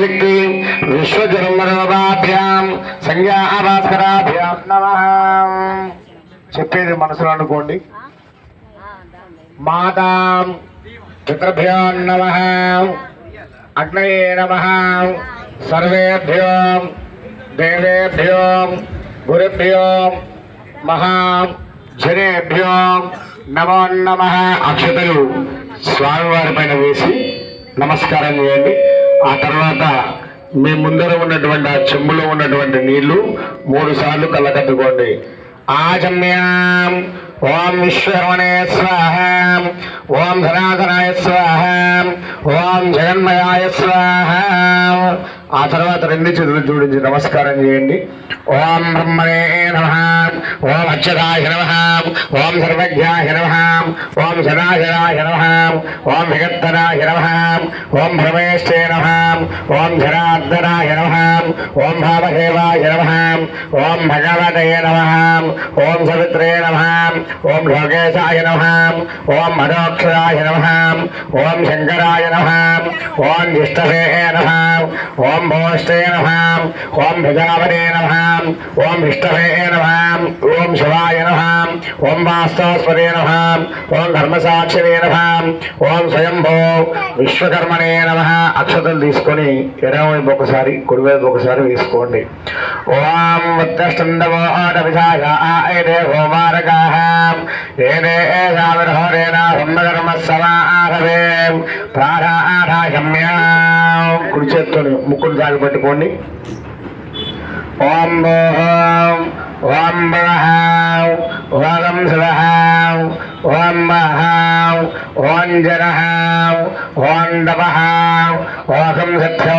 శక్తి సంజ్ఞా భాస్కరాభ్యాం నమ. చెప్పేది మనసులో అనుకోండి. మాతాం పితృభ్యో నమ. అగ్నయే నమ. సర్వేభ్యో దేవేభ్యో గురుభ్యో మహా నమో నమ. అక్షతలు స్వామివారి పైన వేసి నమస్కారం చేయండి. ఆ తర్వాత మీ ముందర ఉన్నటువంటి ఆ చెంబులో ఉన్నటువంటి నీళ్ళు మూడు సార్లు కళ్ళకద్దుకోండి आजम्याम। ओम विश्वरमणे स्वाहा ओम धनाधनाय स्वाहा ओम जगन्मयाय स्वाहा ఆ తర్వాత రెండు చేతులు జోడించి నమస్కారం చేయండి ఓం బ్రహ్మణే నమ ఓం అక్షరాయ నమ ఓం సర్వజ్ఞాయ నమ ఓం సదాశరాయ నమ ఓం జగత్తరాయ నమ ఓం భ్రమేష్టే నమ ఓం జనార్దనాయ నమ ఓం భావదేవాయ నమ ఓం భగవతయ నమ ఓం సవిత్రే నమ ఓం లోకేశాయ నమ ఓం మధోక్షరాయ నమ ఓం శంకరాయ నమ ఓం జిష్టవే నమ ఓం ఓం భోష్టే నమ ఓం ప్రజాపతే నమ ఓం విష్ణవే నమ ఓం శివాయ నమ ఓం వాస్తవస్పదే నమ ఓం ధర్మసాక్షినే నమ ఓం స్వయంభో విశ్వకర్మనే నమ అక్షతలు తీసుకొని ఎడమవైపు ఒకసారి కుడివైపు ఒకసారి వేసుకోండి. ఓం ఉత్తష్టండవోటవిశాఖే హోమారకాః ఏనే ఏషావిర్హోరేణ బ్రహ్మకర్మ సమాహవే ప్రాణాఢాగమ్యా కుడి చేత్తోని ముక్కును తాగి పెట్టుకోండి ఓం ఓం ఓం బలహాం ఓం శివహాం ఓం మహాం ఓం జనహాం ఓం దపహాం ఓం సత్యో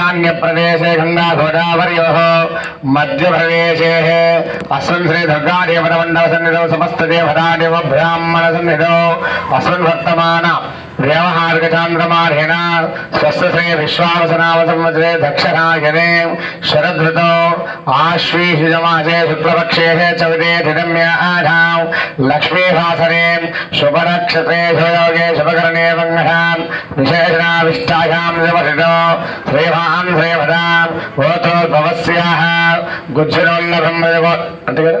ఈశాన్యప్రదేశే గంగాఘోడావర్యోః మధ్యప్రదేశే అస్మిన్ శ్రీ దుర్గాదేవతమండల సన్నిధౌ సమస్త దేవతాదేవ బ్రాహ్మణ సన్నిధౌ అస్మిన్ వర్తమాన వ్యావహారికచాంద్రమార్హిణ స్వస్థసే విశ్వావసనావసంవసే దక్షిణాయనే శరదృతో ఆశ్వీషుజమాసే శుక్లపక్షే చవితే ధిరమ్య ఆఢాం లక్ష్మీభాసరే శుభనక్షత్రే శుభయోగే శుభకరణే మంగళాం విశేషణావిష్టాయాం శుభసితో శ్రీమాం శ్రీమదాం ఓతో భవస్యాహ గుజ్జునోల్ల బ్రహ్మ అంటే కదా?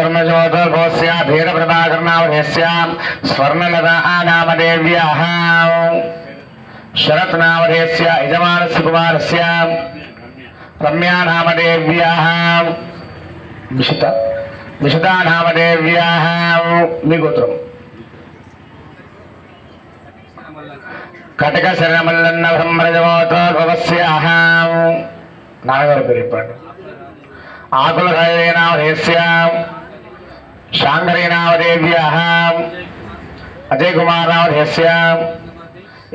బ్రహ్మజ్యోతిర్భవస్య భీరప్రభాకర్నామధేస్య స్వర్ణలతా నామదేవ్యాः శరత్ నామధేస్య యజమానస్య కుమారస్య రమ్యా మీ గోత్రం కటక శరణమల్లన్న బ్రహ్మజ్యోతిర్భవస్యాः నాన్నగారి పేరు చెప్పండి ఆకులరాయనామధేస్య శాంకరీనామదేవ్యాः అజయ్ కుమారనామధేస్య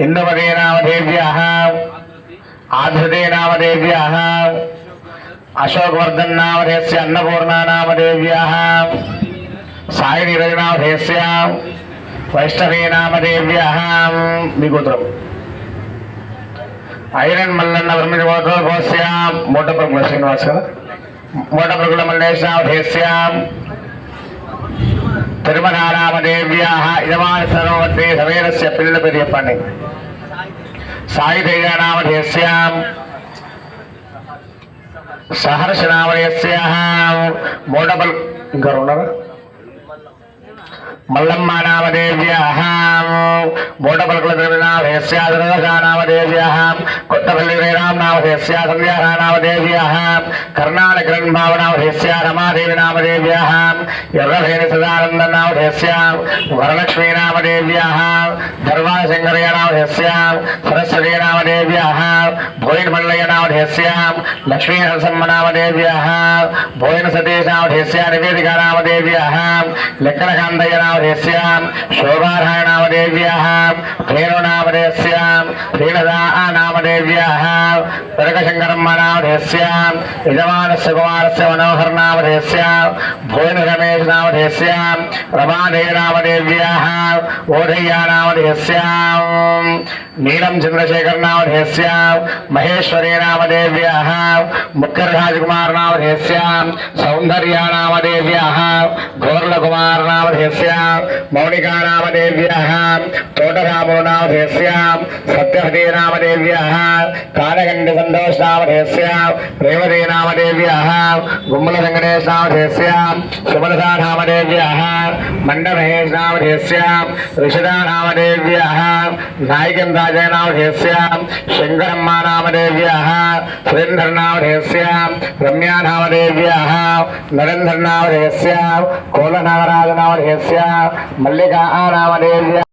ఇందుమదేనామదేవ్యాः ఆధృతేనామదేవ్యాः అశోకవర్ధన్ నామధేస్య అన్నపూర్ణానామదేవ్యాः సాయి నీరజనామధేస్య వైష్ణవీనామదేవ్యాः మీ గోత్రం ఐరన్ మల్లన్న బ్రహ్మజోత్రోభవస్య మూటప్రభుల శ్రీనివాస్ కదా మూటప్రభుల మల్లేశావధేస్య యజమాని సర్వవర్తి సమేరస్య పిల్లల పేరు చెప్పండి సాయితేజ నామధేస్యాం సహర్ష ఇంకా ఉన్నారా మల్లమ్మ నామదేవ్యాः మూడపలకుల ద్రవినామధేస్యాదుర్గా నామదేవ్యాः కొత్తపల్లి శ్రీరామ్ నామధేస్యా సంధ్యారా నామదేవ్యాः కర్ణాటకరణ్ భావ నామధేస్యా రమాదేవి నామదేవ్యాः ఎర్రభేని సదానంద నామధేస్యా వరలక్ష్మీ నామదేవ్యాः ధర్వాశంకరయ నామధేస్యా సరస్వతీ నామదేవ్యాः భోయిన్ మల్లయ్య నామధేస్యా లక్ష్మీ నరసమ్మ నామదేవ్యాः భోయిన సతీష్ నామధేస్యా నివేదిక నామదేవ్యాः లెక్కల కాంతయ్య रेस्यां नाम धेनुनामदेस्यां त्रीणदानामदेव्याः वर्गशङ्करम्मनामधेस्यां यजमानस्य कुमारस्य मनोहरनामधेस्यां भोजनरमेशनामधेस्यां रमादेनामदेव्याः ओढय्यानामधेस्यां नीलं चन्द्रशेखरनामधेस्यां महेश्वरीनामदेव्याः मुख्यराजकुमारनामधेस्यां सौन्दर्याणामदेव्याः गोर्लकुमारनामधेस्यां मौलिकानामदेव्यः तोटरामोनामधेस्यां सत्यहतीनामदेव्यः कालगण्डसन्तोषनामधेस्यां प्रेमदीनामदेव्यः गुम्बलसङ्गणेशनामधेस्यां सुमलसानामदेव्यः मण्डमहेशनामधेस्यां నామధేస్య మౌనికా